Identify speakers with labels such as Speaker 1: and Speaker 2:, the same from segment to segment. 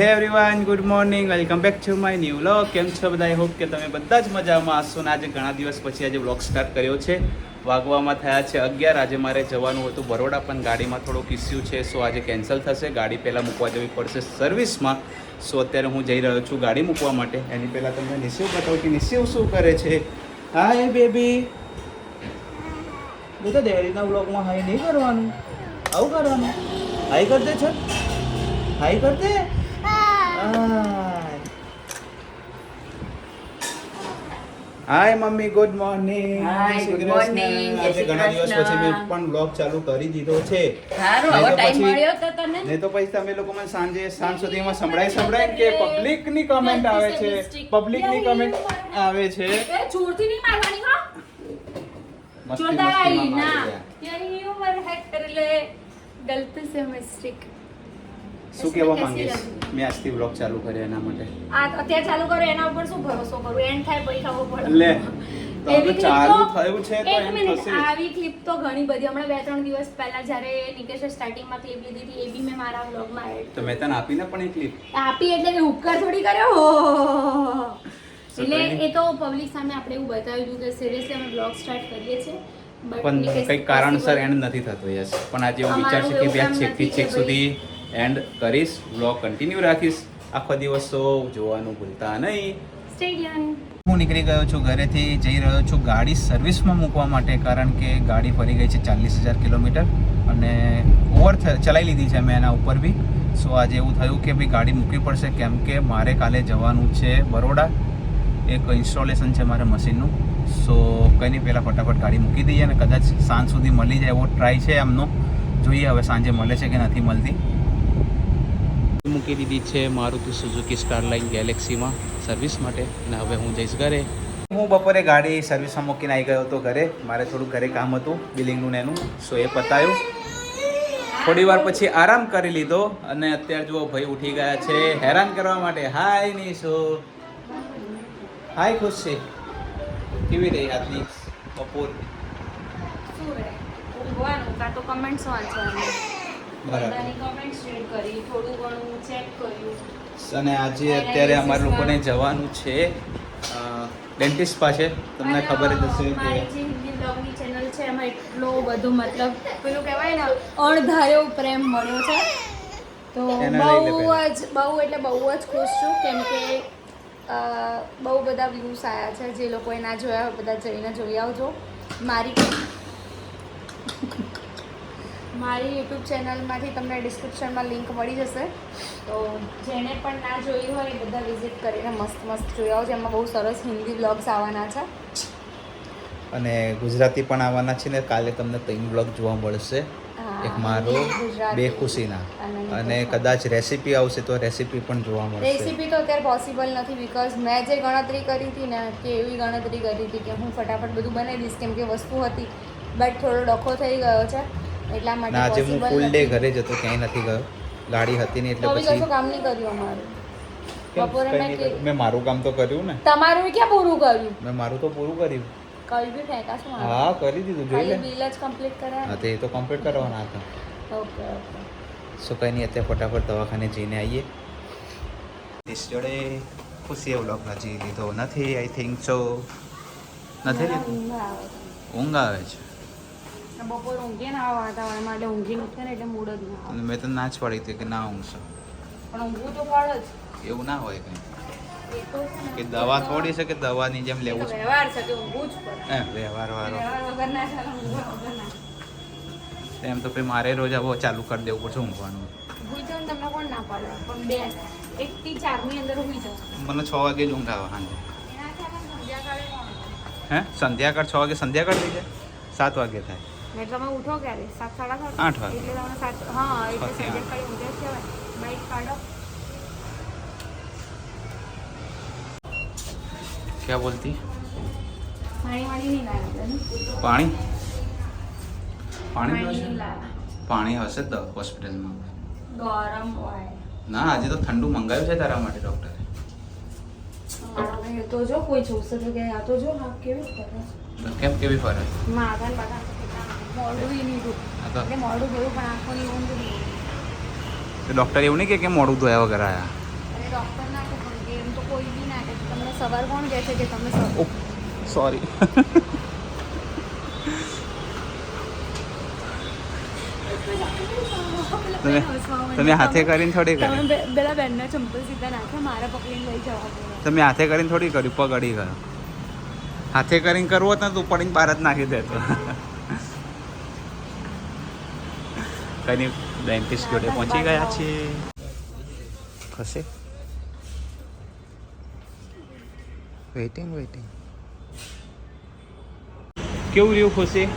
Speaker 1: Hey everyone good morning welcome back to my new vlog કેમ છો બધા? I hope કે તમે બધા જ મજામાં હશો. ને આજે ઘણા દિવસ પછી આજે વ્લોગ સ્ટાર્ટ કર્યો છે. વાગવામાં થયા છે અગિયાર. આજે મારે જવાનું હતું બરોડા, પણ ગાડીમાં થોડોક ઇસ્યુ છે સો આજે કેન્સલ થશે. ગાડી પહેલાં મૂકવા જવી પડશે સર્વિસમાં સો અત્યારે હું જઈ રહ્યો છું ગાડી મૂકવા માટે. એની પહેલાં તમને નિશિવ બતાવું કે નિશિવ શું કરે છે? હાય બેબી બેટા દેવરીના વ્લોગમાં હાય નહીં કરવાનું. આવું કરવાનું. હાય કરતે છે હાઈ કરતે hi mummy good morning
Speaker 2: Hi, good morning.
Speaker 1: આજે ઘણા દિવસ પછી મેં પણ બ્લોગ ચાલુ કરી દીધો છે.
Speaker 2: સારું હવે ટાઈમ મળ્યો તો તને?
Speaker 1: નહીં તો પછી તમે લોકો મને સાંજે સાંજ સુધીમાં સંભળાય સંભળાય કે પબ્લિકની કમેન્ટ આવે છે. પબ્લિકની કમેન્ટ આવે છે.
Speaker 3: એ જોરથી નહીં મારવાની હો.
Speaker 1: મસ્તી મસ્તી
Speaker 3: ના.
Speaker 1: મારી ગયા.
Speaker 3: યાર હ્યુમર હેક કરી લે ગલતી સે મિસ્ટેક
Speaker 1: શું કહેવા માંગીશ? મેં આજથી બ્લોગ ચાલુ કર્યો એના માટે.
Speaker 3: આ અત્યારે ચાલુ કરો એના ઉપર શું ભરોસો કરું? એન્ડ થાય પછી ખબર પડે.
Speaker 1: લે
Speaker 3: એવી
Speaker 1: ચાલુ થયું છે તો એમ થશે.
Speaker 3: આવી ક્લિપ તો ઘણી બધી. હમણાં બે ત્રણ દિવસ પહેલા જ્યારે નિકેશે સ્ટાર્ટિંગમાં ક્લિપ લીધી હતી એ બી મેં મારા વ્લોગમાં એડ
Speaker 1: તો મેં તને આપીને પણ ક્લિપ
Speaker 3: આપી એટલે કે ઉપકાર થોડી કર્યો. હો. એટલે એ તો પબ્લિક સામે આપણે એવું બતાવ્યું હતું કે સિરિયસલી અમે બ્લોગ સ્ટાર્ટ કરીએ છીએ.
Speaker 1: પણ કંઈક કારણસર એન્ડ નથી થતો યસ પણ આજે હું
Speaker 3: વિચારશું
Speaker 1: વિચાર છે કે બે છેકથી છેક સુધી એન્ડ કરીશ બ્લોગ કન્ટિન્યુ રાખીશ. આખો દિવસ તો જોવાનું ભૂલતા નહીં. હું નીકળી ગયો છું ઘરેથી જઈ રહ્યો છું ગાડી સર્વિસમાં મૂકવા માટે કારણ કે ગાડી ફરી ગઈ છે ચાલીસ હજાર કિલોમીટર અને ઓવર ચલાવી લીધી છે મેં એના ઉપર બી. સો આજે એવું થયું કે ભાઈ ગાડી મૂકવી પડશે કેમ કે મારે કાલે જવાનું છે બરોડા. એક ઇન્સ્ટોલેશન છે મારા મશીનનું. સો કંઈ નહીં પહેલાં ફટાફટ ગાડી મૂકી દઈએ અને કદાચ સાંજ સુધી મળી જાય એવો ટ્રાય છે એમનો. જોઈએ હવે સાંજે મળે છે કે નથી મળતી. મૂકી દીધી છે મારુતિ સુઝુકી સ્ટારલાઇન ગેલેક્સીમાં સર્વિસ માટે અને હવે હું જઈશ ઘરે. હું બપોરે ગાડી સર્વિસમાં મૂકીને આવી ગયો હતો ઘરે. મારે થોડું ઘરે કામ હતું બિલિંગનું ને એનું સો એ પતાયું. થોડી વાર પછી આરામ કરી લીધો અને અત્યારે જુઓ ભાઈ ઉઠી ગયા છે. હેરાન કરવા માટે. હાય નીશો હાય ખુશી. કેવી રહી આજની બપોર?
Speaker 3: શું રહે? તો કમેન્ટ્સ વાંચવાની.
Speaker 1: બરાબર.
Speaker 3: બધાની comments read કરી, થોડું ઘણું check કર્યું.
Speaker 1: અને આજે અત્યારે અમારે લોકોને જવાનું છે ડેન્ટિસ્ટ પાસે. તમને ખબર જ હશે કે
Speaker 3: જે હિન્દી બ્લોગની channel છે એમાં એટલો બધો મતલબ પેલું કહેવાય ને અણધાર્યો પ્રેમ મળ્યો છે. તો
Speaker 1: એને
Speaker 3: બહુ જ બહુ એટલે બહુ જ ખુશ છું કેમ કે બહુ બધા વ્યૂઝ આવ્યા છે જે લોકોએ ના જોયા હોય બધા જઈને જોઈ આવજો. મારી મારી યુટ્યુબ ચેનલમાંથી તમને ડિસ્ક્રિપ્શનમાં લિંક મળી જશે. તો જેણે પણ ના જોઈ હોય એ બધા વિઝિટ કરીને મસ્ત મસ્ત જોઈ આવો એમાં બહુ સરસ હિન્દી બ્લોગ્સ આવવાના છે.
Speaker 1: અને ગુજરાતી પણ આવવાના છે ને કાલે તમને ત્રણ બ્લોગ જોવા મળશે. એક મારો. બે ખુશીના.
Speaker 3: અને
Speaker 1: અને કદાચ રેસીપી આવશે તો રેસીપી પણ જોવા મળશે.
Speaker 3: રેસીપી તો અત્યારે પોસિબલ નથી બિકોઝ મેં જે ગણતરી કરી હતી ને કે એવી ગણતરી કરી હતી કે હું ફટાફટ બધું બનાવી દઈશ કેમ કે વસ્તુ હતી બટ થોડો ડખો થઈ ગયો છે. એટલા માટે
Speaker 1: ના આજે હું ફૂલ ડે. ઘરે જતો ક્યાંય નથી ગયો. ગાડી હતી
Speaker 3: નહીં
Speaker 1: એટલે પછી
Speaker 3: કશું કામ નહીં કર્યું અમારું. બપોરે મેં
Speaker 1: કર્યું? મારું કામ તો કર્યું ને.
Speaker 3: તમારું ક્યાં પૂરું કર્યું?
Speaker 1: મેં મારું તો પૂરું કર્યું.
Speaker 3: કઈ બી ફેંકા શું
Speaker 1: હા કરી દીધું જોઈ લે.
Speaker 3: બિલ જ કમ્પ્લીટ કર્યા
Speaker 1: હા તે તો કમ્પ્લીટ કરવાના હતા.
Speaker 3: Okay okay.
Speaker 1: સો કંઈ નહીં અત્યારે ફટાફટ દવાખાને જઈને આવીએ. તીસ જોડે ખુશીએ વ્લોગ હજી લીધો નથી આઈ થિંક સો નથી લીધો?
Speaker 3: ઊંઘ આવે છે. બપોર ઊંઘીએ ને આ વાતાવરણ માટે ઊંઘી ઉઠે ને એટલે મૂડ જ ના આવે.
Speaker 1: અને મેં તો ના જ પાડી હતી કે ના ઊંઘશો.
Speaker 3: પણ ઊંઘવું તો પડે જ.
Speaker 1: એવું ના હોય કંઈ. કે દવા થોડી છે કે દવાની જેમ લેવું છે?
Speaker 3: વ્યવહાર છે કે ઊંઘવું જ પડે.
Speaker 1: એમ વ્યવહાર વાળો.
Speaker 3: વગર ના ચાલે ઊંઘવા વગર ના.
Speaker 1: એમ તો પછી મારે રોજ આવો ચાલુ કરી દેવું પડશે ઊંઘવાનું.
Speaker 3: ઊંઘી જાઓ તમને કોણ ના પાડે? પણ બે એક થી ચારની અંદર ઊંઘી જાઓ.
Speaker 1: મને છ વાગે જ ઊંઘ આવે સાંજે હે? સંધ્યાકાળ છ વાગે સંધ્યાકાળ થઈ જાય? સાત વાગે થાય.
Speaker 3: ને તમે ઉઠો ક્યારે? સાત સાડા સાત.
Speaker 1: આઠ વાગે.
Speaker 3: એટલે તમે સાત હા એટલે
Speaker 1: છ થી આઠ.
Speaker 3: સંધ્યાકાળે ઊંઘે કહેવાય બાઈક કાઢો.
Speaker 1: ક્યાં બોલતી?
Speaker 3: પાણી વાણી નહીં
Speaker 1: પાણી? પાણી? હશે તો હોસ્પિટલમાં.
Speaker 3: ગરમ હોય.
Speaker 1: ના આજે તો ઠંડુ મંગાવ્યું છે તારા માટે ડૉક્ટરે
Speaker 3: તો જો કોઈ જોશે તો કે આ તો જો હા કેવી
Speaker 1: ફરક કેમ કેવી ફરક
Speaker 3: માથા
Speaker 1: ડૉક્ટર એવું નહીં કે મોડું ધોયા વગર આવ્યા
Speaker 3: સવાર કોણ કહે છે કે તમે
Speaker 1: સોરી તમે તમે હાથે કરીને થોડી કરી.
Speaker 3: પેલા બેનના ચંપલ સીધા નાખ્યા મારા પકડીને લઈ જવા
Speaker 1: તમે હાથે કરીને થોડી કર્યું પકડી ગયો હાથે કરીને કરવો તો તું પડીને બહાર જ નાખી દેતો. કઈ ડેન્ટિસ્ટ જોડે પહોંચી ગયા છીએ. કશે વેઇટિંગ વેઇટિંગ કેવું રહ્યું ખુશી?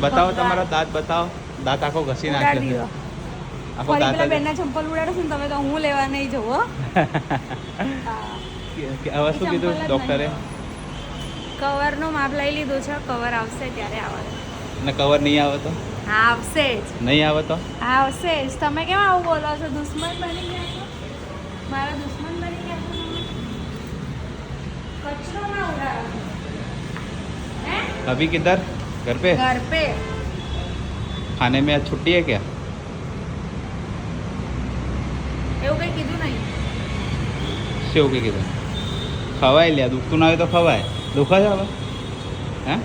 Speaker 1: બતાવો તમારા દાંત બતાવો. દાંત આખો ઘસી નાખ્યો છે. આખો દાંત
Speaker 3: બેનના ચંપલ ઉડાડો છો ને તમે તો હું લેવા નહીં જવું હો.
Speaker 1: હવે શું કીધું ડોક્ટરે?
Speaker 3: કવરનો માપ લઈ લીધો છે કવર આવશે ત્યારે આવે.
Speaker 1: ને કવર નહીં આવે તો?
Speaker 3: હા આવશે જ
Speaker 1: નહીં આવે તો
Speaker 3: આવશે જ તમે કેમ આવું બોલો છો દુશ્મન બની ગયા છો મારા દુશ્મન બની ગયા છો તમે કચરો ના ઉડાડો હે
Speaker 1: अभी किधर घर पे
Speaker 3: ઘર પે
Speaker 1: खाने में आज छुट्टी है क्या
Speaker 3: એવું કંઈ કીધું નહીં
Speaker 1: સેવ કે કીધું ખવાય લ્યા દુખતું ના હોય તો ખવાય દુખા છે હવે હે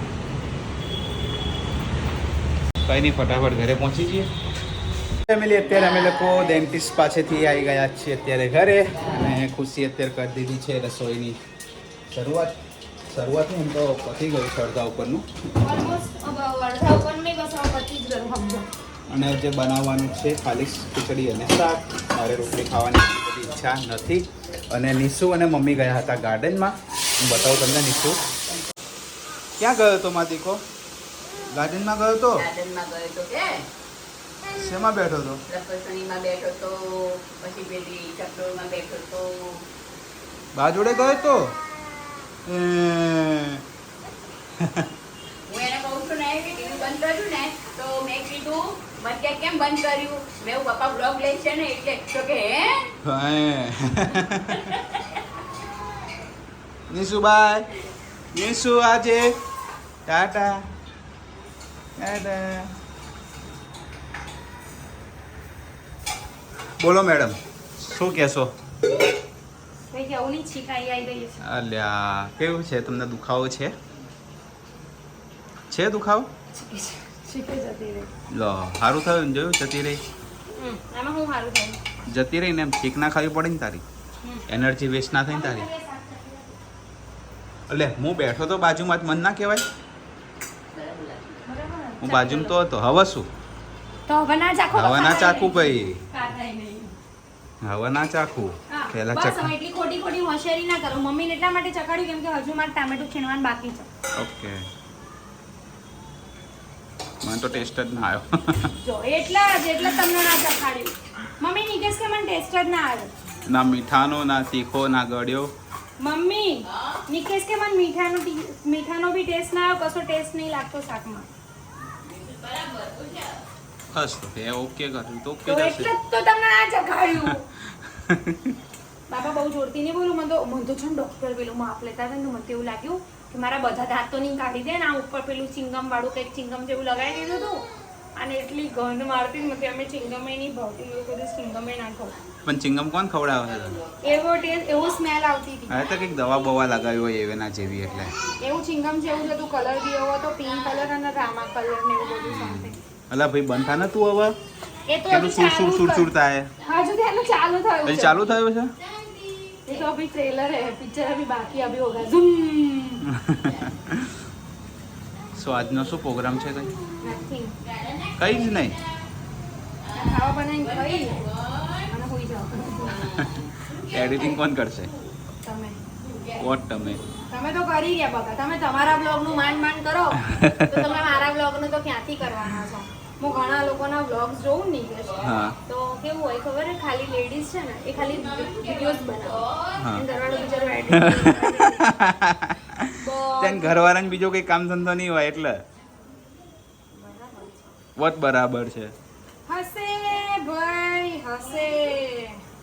Speaker 1: કઈ નહીં ફટાફટ ઘરે પહોંચી જઈએ. ફેમિલી અત્યારે અમે લોકો ડેન્ટિસ્ટ પાસેથી આવી ગયા છીએ અત્યારે ઘરે અને ખુશી અત્યારે કરી દીધી છે રસોઈની શરૂઆત શરૂઆત નહીં એમ તો પતી ગયું છે અડધા ઉપરનું. અને જે બનાવવાનું છે ખાલી ખીચડી અને શાક મારે રોટલી ખાવાની બધી ઈચ્છા નથી. અને નિશુ અને મમ્મી ગયા હતા ગાર્ડનમાં હું બતાવું તમને નિશુ. ક્યાં ગયો તો મા દીકો? ગાર્ડનમાં ગયો તો?
Speaker 2: ગાર્ડનમાં ગયો તો કે?
Speaker 1: શેમાં બેઠો તો
Speaker 2: પ્રકસણીમાં બેઠો તો પછી પેલી ચક્રોમાં બેઠો તો.
Speaker 1: બા જોડે ગયો તો?
Speaker 2: હું એને કહું છું ને કે ટીવી બંધ કર્યું ને તો મેં કીધું મને કેમ બંધ કર્યું? મેં એવું પપ્પા બ્લોગ લે છે ને એટલે તો કે હે?
Speaker 1: નિશુભાઈ નિશુ આજે. ટાટા. બોલો મેડમ. શું કહેશો? અલ્યા કેવું છે? તમને દુખાવો છે? છે દુખાવો?
Speaker 3: છીકે જતી રહી.
Speaker 1: લો સારું થયું ને? જોયું? જતી રહી? જતી રહી ને એમ ચીક ના ખાવી પડે ને તારી? એનર્જી વેસ્ટ ના થાય ને તારી? એટલે હું બેઠો તો બાજુમાં જ મન ના કહેવાય? હું બાજુમાં તો હતો. હવે શું?
Speaker 3: તો હવે ના ચાખો
Speaker 1: હવે ના ચાખું ભાઈ. હવે ના ચાખું. પહેલા
Speaker 3: બસ એટલી ખોટી ખોટી હોશિયારી ના કરો. મમ્મીને એટલા માટે ચકાડ્યું કેમ કે હજુ મારે ટામેટું છીણવાનું બાકી છે.
Speaker 1: ઓકે. મને તો ટેસ્ટ જ ના આવ્યો.
Speaker 3: જો એટલા જ એટલે તમને ના ચખાડ્યું. મમ્મી નિકેશ કે મને ટેસ્ટ જ ના આવ્યો?
Speaker 1: ના મીઠાનો ના તીખો ના ગળ્યો.
Speaker 3: મમ્મી નિકેશ કે મને મીઠાનો મીઠાનો બી ટેસ્ટ ના આવ્યો? કશો ટેસ્ટ નહીં લાગતો શાકમાં.
Speaker 1: બસ તો બે ઓકે કર્યું તો ઓકે જશે
Speaker 3: એટલે તો તમને આ જગાડ્યું. બાબા બહુ જોરથી નહીં બોલું મને તો મને તો છે ને ડૉક્ટર પેલું માપ લેતા હતા ને મને એવું લાગ્યું કે મારા બધા દાંતોની કાઢી દે ને આ ઉપર પેલું ચિંગમ વાળું કંઈક ચિંગમ જેવું લગાવી દીધું હતું અને એટલી ગંધ મારતી નથી અમે ચિંગમે નહીં ભાવતી એવું બધું ચિંગમે ના ખવડાવે
Speaker 1: પણ ચિંગમ કોણ ખવડાવે છે
Speaker 3: એવો ટેસ્ટ એવો સ્મેલ આવતી હતી.
Speaker 1: હવે તો કંઈક દવા બવા લગાવી હોય એવેના જેવી એટલે.
Speaker 3: એવું ચિંગમ જેવું હતું કલર બી એવો હતો પિંક કલર અને રામા કલર ને એવું બધું સમથિંગ
Speaker 1: અલા ભાઈ બનતા થા તું હવે?
Speaker 3: એ તો ચાલુ
Speaker 1: સુર સુર સુર સુર થાય.
Speaker 3: હજુ તો એનું ચાલુ થયું છે.
Speaker 1: ચાલુ થયું છે?
Speaker 3: એ તો અભી ટ્રેલર હે પિક્ચર અભી બાકી અભી હોગા ઝૂમ!
Speaker 1: સો આજનો શું પ્રોગ્રામ છે કંઈ? કંઈ જ નહીં. એડિટિંગ કોણ કરશે? વોટ તમે?
Speaker 3: તમે તો કરી ગયા બકા. તમે તમારા બ્લોગનું માંડ માંડ કરો. તો તમે મારા બ્લોગનું તો ક્યાંથી કરવાના છો? હું ઘણા લોકોના બ્લોગ્સ જોઉં ને તો કેવું હોય ખબર હે ખાલી લેડીઝ છે ને એ ખાલી વિડીયોઝ બનાવે. ઘરવાળો બિચારો એડિટ
Speaker 1: ત્યાં ઘરવાળાને બીજો કઈ કામ ધંધો નહીં હોય એટલે. વત બરાબર છે.
Speaker 3: હસે ભાઈ હસે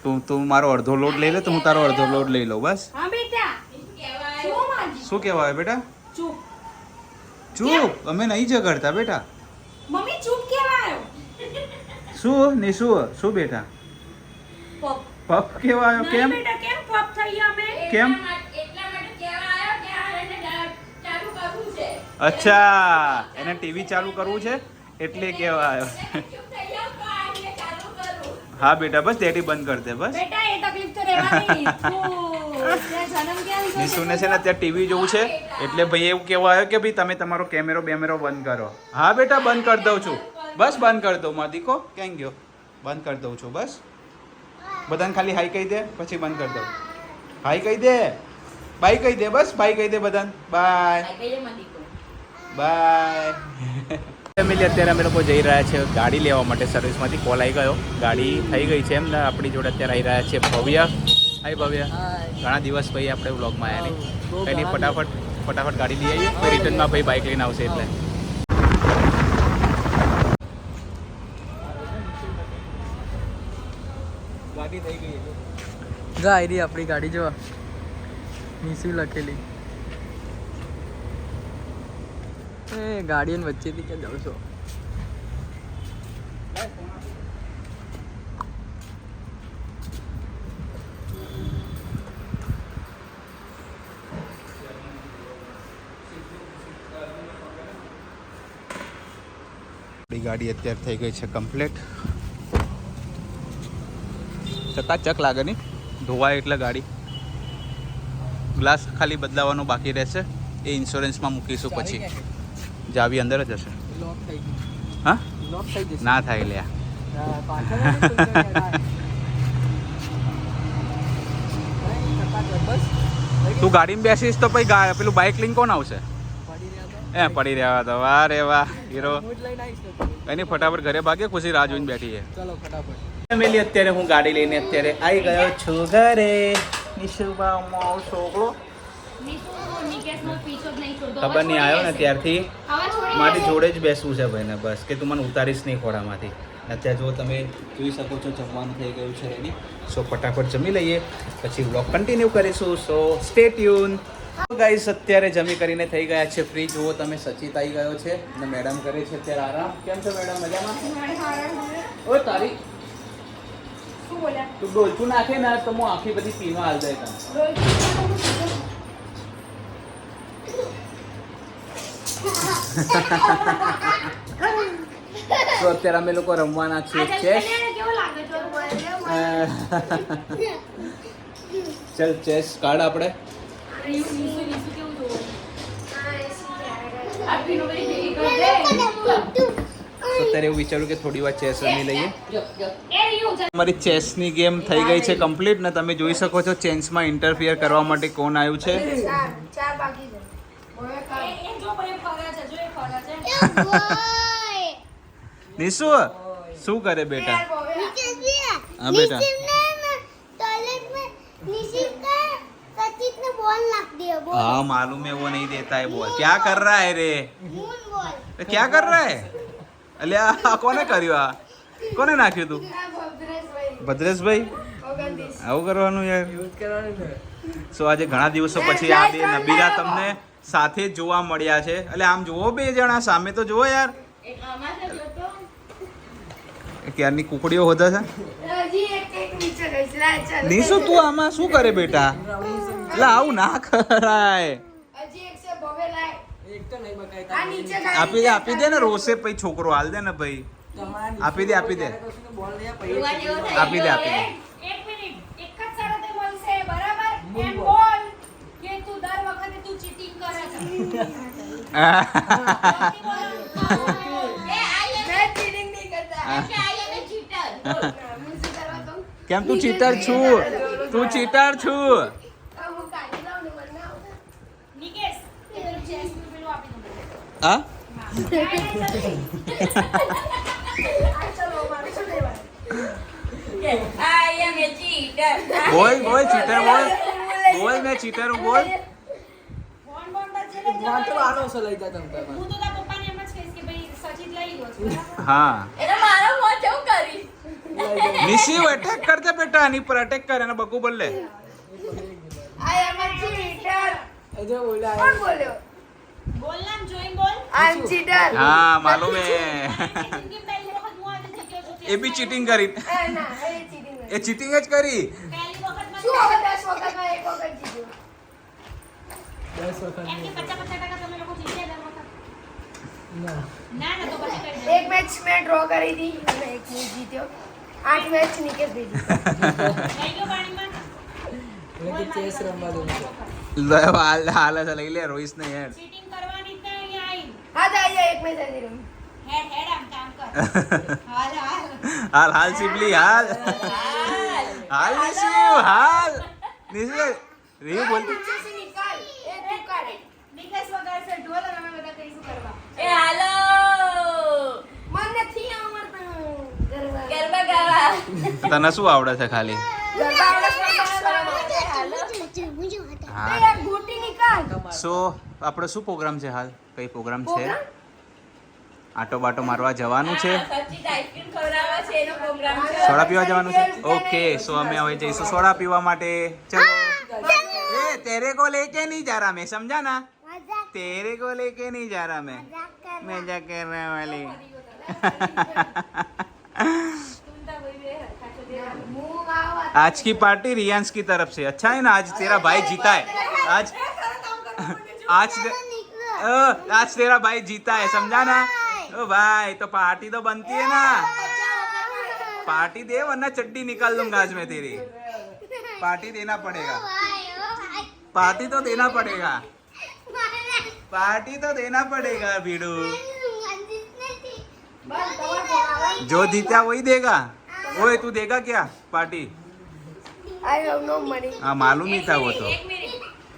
Speaker 1: તું તું મારો અડધો લોડ લઈ લે તો હું તારો અડધો લોડ લઈ લઉં બસ.
Speaker 3: હા બેટા. શું
Speaker 1: કહેવાય બેટા?
Speaker 3: ચૂપ.
Speaker 1: ચૂપ? અમે નહીં ઝઘડતા બેટા.
Speaker 3: મમ્મી ચૂપ કેવાયો
Speaker 1: શું? ને શું? શું બેટા?
Speaker 3: પપ
Speaker 1: પપ કહેવાયો? કેમ?
Speaker 3: બેટા કેમ પપ થઈ અમે?
Speaker 1: કેમ? અચ્છા એને ટીવી ચાલુ કરવું છે? એટલે કેવા આવ્યો હા બેટા બસ ડેડી બંધ કર દે બસ. નિશુને છે ને અત્યારે ટીવી જોવું છે એટલે ભાઈ એવું કહેવા આવ્યો કે ભાઈ તમે તમારો કેમેરો બેમેરો બંધ કરો. હા બેટા બંધ કરી દઉં છું. બસ બંધ કરી દઉં માં કેમ ગયો? બંધ કરી દઉં છું બસ. બધાને ખાલી હાઈ કહી દે પછી બંધ કરી દઉં. હાઈ કહી દે. બાય કહી દે બસ બાય કહી દે બધાને. બાય
Speaker 2: આ કહીએ મને દીકરો.
Speaker 1: બાય. ફેમિલી અત્યારે અમે લોકો જઈ રહ્યા છે ગાડી લેવા માટે સર્વિસમાંથી કોલ આવી ગયો. ગાડી થઈ ગઈ છે એમ ને. આપણી જોડે અત્યારે આવી રહ્યા છે ભવ્ય. હાય ભવ્ય. ઘણા દિવસ પછી આપણે વ્લોગમાં આવ્યા નહીં. પેલી ફટાફટ ફટાફટ ગાડી લઈ આવીએ પછી રિટર્નમાં ભાઈ બાઇક લઈને આવશે એટલે. ગાડી થઈ ગઈ.
Speaker 4: જો આવી રહી આપણી ગાડી જો. નીસુ લખેલી. એ વચ્ચેથી ક્યાં જાઉં છો?
Speaker 1: ગાડી અત્યારે થઈ ગઈ છે કમ્પ્લીટ. ચકાચક લાગે નહીં. ધોવાય એટલે ગાડી. ગ્લાસ ખાલી બદલાવાનો બાકી રહેશે. એ ઇન્સ્યોરન્સમાં મૂકીશું પછી. ચાવી અંદર જ હશે.
Speaker 4: લોક થઈ ગઈ
Speaker 1: હા?
Speaker 4: લોક થઈ જશે.
Speaker 1: ના થાય
Speaker 4: ગઈ?
Speaker 1: તું ગાડીમાં બેસીશ તો પછી પેલું બાઇક લઈને કોણ આવશે? એ પડી રહ્યા તો. વાહ રે વાહ હીરો. એની ફટાફટ ઘરે ભાગે ખુશી રાહ જોઈને બેઠી છે.
Speaker 4: ચલો ફટાફટ.
Speaker 1: ફેમિલી અત્યારે હું ગાડી લઈને અત્યારે આવી ગયો છું ઘરે. નિશુબા મારો છોકરો ખબર નહીં આવ્યો ને ત્યારથી? મારી જોડે જ બેસવું છે ભાઈને બસ કે તું મને ઉતારીશ નહીં ખોડામાંથી અત્યારે જો તમે જોઈ શકો છો જમવાનું થઈ ગયું છે રેડી સો ફટાફટ જમી લઈએ પછી વ્લોગ કન્ટિન્યુ કરીશું. સો સ્ટે ટ્યુન ગાઈસ અત્યારે જમી કરીને થઈ ગયા છે ફ્રી જુઓ તમે સચિત આવી ગયો છે અને મેડમ કરે છે અત્યારે આરામ. કેમ છો મેડમ મજામાં? ઓ તારી.
Speaker 3: શું બોલ્યા?
Speaker 1: તું ડોલતું નાખે ને તો હું આખી બધી પીવા હાલ જાય તો અત્યારે અમે લોકો રમવાના છીએ ચેસ? ચલ ચેસ કાર્ડ આપણે. અત્યારે એવું વિચાર્યું કે થોડી વાર ચેસ રમી લઈએ. અમારી ચેસની ગેમ થઈ ગઈ છે કમ્પ્લીટ ને તમે જોઈ શકો છો ચેન્સમાં ઇન્ટરફિયર કરવા માટે કોણ આવ્યું છે.
Speaker 3: એ- એ જો કોઈ ફરે છે, જો એ ફરે છે.
Speaker 1: નિશુ શું કરે બેટા हाँ बेटा हाँ मालूम है वो नहीं देता है बॉल क्या कर रहा है रे એ क्या कर रहा है અલ્યા આ કોને કર્યું આ કોને નાખ્યું તું ભદ્રેશભાઈ આવું કરવાનું યાર
Speaker 4: યુઝ કરવાનું ને
Speaker 1: સો આજે ઘણા દિવસો પછી આ બે નબીરા તમને સાથે જોવા મળ્યા છે. એટલે આમ જુઓ બે જણા સામે તો જુઓ યાર. ક્યારની કુકડીઓ હોતા છે? નીસુ તું આમાં શું કરે બેટા? એટલે આવું ના કરાય. આપી દે આપી દે ને રોસે પછી છોકરો. હાલ દે ને ભાઈ. આપી દે, આપી દે.
Speaker 4: આપ,
Speaker 1: દે આપી દે. કેમ તું ચીટર છું? તું ચીટર છું?
Speaker 3: નિકેશ એ પેલું ચેસનું પેલું આપી દઉં
Speaker 1: હા?
Speaker 2: કે I am a cheater.
Speaker 1: બોલ બોલ ચીટર બોલ. બોલ ને ચીટર બોલ.
Speaker 3: ફોન જવા
Speaker 4: આનો. છે લઈ જા તમ
Speaker 3: હું તો તારા પપ્પાને એમ જ કહીશ કે ભાઈ સચિત લઈ ગયો
Speaker 1: હા.
Speaker 2: એને મારો મોં કેવું કરીશ?
Speaker 1: નિશિવ અટેક કર બેટા આની પર અટેક કર એને બકુ બોલ લે.
Speaker 3: બોલ નામ બોલ.
Speaker 1: હા માલુમ હે
Speaker 3: મારી જિંદગી પહેલી વખત હું આજે જીત્યો છું
Speaker 1: એ બી ચીટિંગ કરી. એ ચીટિંગ જ કરી.
Speaker 3: પહેલી વખત
Speaker 5: એક વખત જીત્યા?
Speaker 3: દર વખત તો.
Speaker 5: એક મેચ મેં ડ્રો કરી હતી અને એક મેચ જીત્યો. આઠ મેચ નિકેશ ભાઈ
Speaker 4: ચેસ રમવા દઉં. છું
Speaker 1: હાલ હાલ છે લઈ લે રોહિત ને યાર
Speaker 3: ચીટિંગ કરવાની નહીં અહીંયા.
Speaker 5: હા તો અહીંયા એક મેચ આવી રમી
Speaker 3: હેડ હેડ આમ કામ કર. હાલ હાલ.
Speaker 1: હાલ હાલ સિબલી હાલ. હાલ નિશુ હાલ નિશુ રીવ બોલ
Speaker 5: પીછે સે નિકાલ એ તું કાઢે
Speaker 3: નિકેશ વગાડશે ઢોલ અને અમે બધા કહીશું કરવા
Speaker 2: એ હાલો.
Speaker 5: મન નથી આવડતું ગરબા.
Speaker 2: ગરબા ગાવા.
Speaker 1: તને શું આવડે છે ખાલી. હા સો આપણો શું પ્રોગ્રામ છે હાલ? કઈ પ્રોગ્રામ છે? આટો બાટો મારવા જવાનું છે?
Speaker 2: સચિન આઈસ્ક્રીમ ખવડાવવા છે એનો પ્રોગ્રામ છે.
Speaker 1: સોડા પીવા જવાનું છે? ઓકે સો અમે હવે જઈશું સોડા પીવા માટે. ચલો. એ તેરે કો લેકે નહીં જા રહા મેં સમજા ના तेरे को लेके नहीं जा रहा मैं। मज़ाक कर रहा।
Speaker 5: हूँ वाली।
Speaker 1: आज की पार्टी रियांश की तरफ़ से। अच्छा है ना आज तेरा भाई जीता है। आज आज आज तेरा भाई जीता है समझा ना? ओ भाई तो पार्टी तो बनती है ना। पार्टी दे वरना चड्डी निकाल दूँगा आज मैं तेरी। पार्टी देना पड़ेगा। पार्टी तो देना पड़ेगा। पार्टी तो देना पड़ेगा भीड़ू
Speaker 5: બસ તમારે ભણાવવાનું.
Speaker 1: जो जीता वही देगा ओए तू देगा क्या party
Speaker 5: I have no money.
Speaker 1: हाँ मालूम ही था वो तो
Speaker 3: એક મિનિટ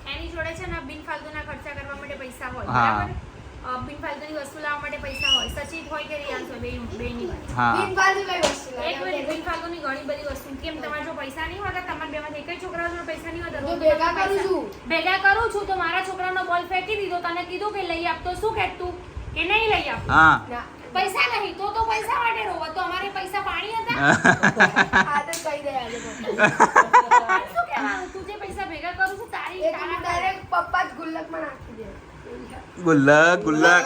Speaker 3: એની જોડે છે ને બિનફાલતુના ખર્ચા કરવા માટે પૈસા હોય
Speaker 1: હા.
Speaker 3: બરાબર અ, બિનફાલતુની વસ્તુ લાવવા માટે પૈસા હોય સચિત હોય કે રિયાન્સ હોય બે બેની વાત.
Speaker 1: हाँ
Speaker 5: બિનફાલતુ કઈ વસ્તુ
Speaker 3: એક મિનિટ બિનફાલતુની ઘણી બધી વસ્તુ. કેમ તમારા જો પૈસા નહીં હોતા તમારા બેમાંથી એકય છોકરા જોડે પૈસા નહીં હોતા તો
Speaker 5: ભેગા કરું છું.
Speaker 3: ભેગા કરું છું તો મારા છોકરાનો બોલ ફેંકી દીધો તને કીધું કે લઈ આપ તો શું કહેતું? કે નહીં લઈ આપ?
Speaker 5: હા.
Speaker 3: પૈસા નહીં તો તો પૈસા માટે રોવો તો અમારે પૈસા પાણી હતા?
Speaker 5: આ તો કહી દે આજે પપ્પા.
Speaker 3: તારે શું કહેવાનું? તું જે પૈસા ભેગા કરું છું તારી
Speaker 5: તો
Speaker 3: તારા
Speaker 5: પપ્પા જ ગુલ્લકમાં નાખી. દે.
Speaker 1: गुल्लक गुल्लक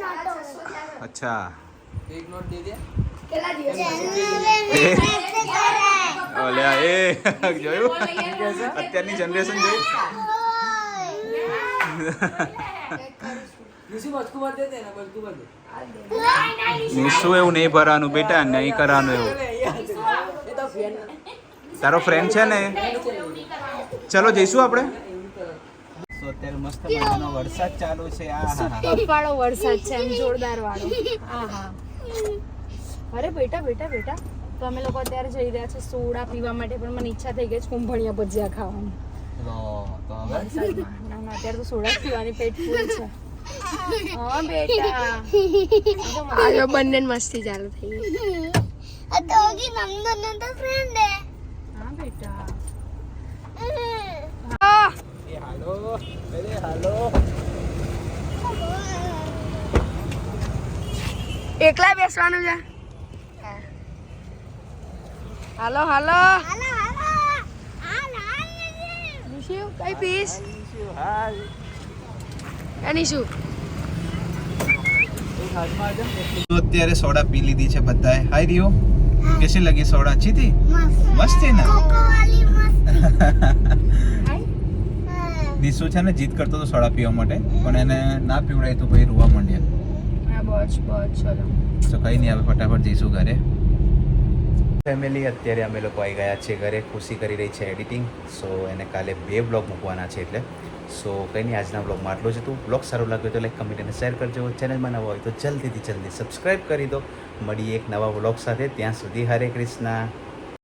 Speaker 5: સાડા છસો થયા.
Speaker 1: अच्छा
Speaker 4: એક નોટ દે દે
Speaker 5: કેટલા દિવસ પછી?
Speaker 1: એ ઓલ્યા એ જોયું અત્યારની જનરેશન જોયું
Speaker 4: નિશુ બચકું ભર દે ને બચકું ભર દે
Speaker 1: નિશુ એવું નહીં ભરવાનું બેટા નહીં કરવાનું એવું
Speaker 4: એ તો ફ્રેન્ડ
Speaker 1: તારો ફ્રેન્ડ છે ને ચલો જઈશું આપણે તો અત્યારે મસ્ત મજાનો વરસાદ ચાલુ છે. આ
Speaker 3: વાળો વરસાદ છે એમ જોરદાર વાળો આહા અરે બેટા બેટા બેટા. તો અમે લોકો અત્યારે જઈ રહ્યા છે સોડા પીવા માટે પણ મને ઈચ્છા થઈ ગઈ છે કુંભણિયા ભજીયા ખાવાની. ના ના અત્યારે તો સોડા જ પીવાની પેટ ફૂલ છે. હા બેટા.
Speaker 5: આજે બંને મસ્તી ચાલુ થઈ ગઈ.
Speaker 3: હા બેટા
Speaker 1: એ હાલો અરે હાલો.
Speaker 5: એકલા બેસવાનું છે? હાલો હાલો. નિશુ કઈ પીસ?
Speaker 1: નિશુ અત્યારે સોડા પી લીધી છે બધાએ. Hi Rio. કેસી લગી સોડા? અચ્છી થી મસ્તી. ના? ना છે ને જીત કરતો તો સોડા પીવા માટે પણ એને ના પીવડાય તો ભાઈ રોવા માંડ્યા.
Speaker 3: હા બસ બસ ચલો.
Speaker 1: તો કઈ નહીં હવે ફટાફટ જઈશું ઘરે. ફેમિલી અત્યારે અમે લોકો આવી ગયા છે ઘરે ખુશી કરી રહી છે એડિટિંગ. સો એને કાલે બે બ્લોગ મૂકવાના છે એટલે. સો કંઈ નહીં આજના બ્લોગમાં આટલું જ હતું. બ્લોગ સારું લાગ્યું તો લાઈક કમેન્ટ અને શેર કરજો. ચેનલમાં નવા હોય તો જલ્દીથી જલ્દી સબસ્ક્રાઈબ કરી દો. મળીએ એક નવા બ્લોગ સાથે. ત્યાં સુધી હરે કૃષ્ણ.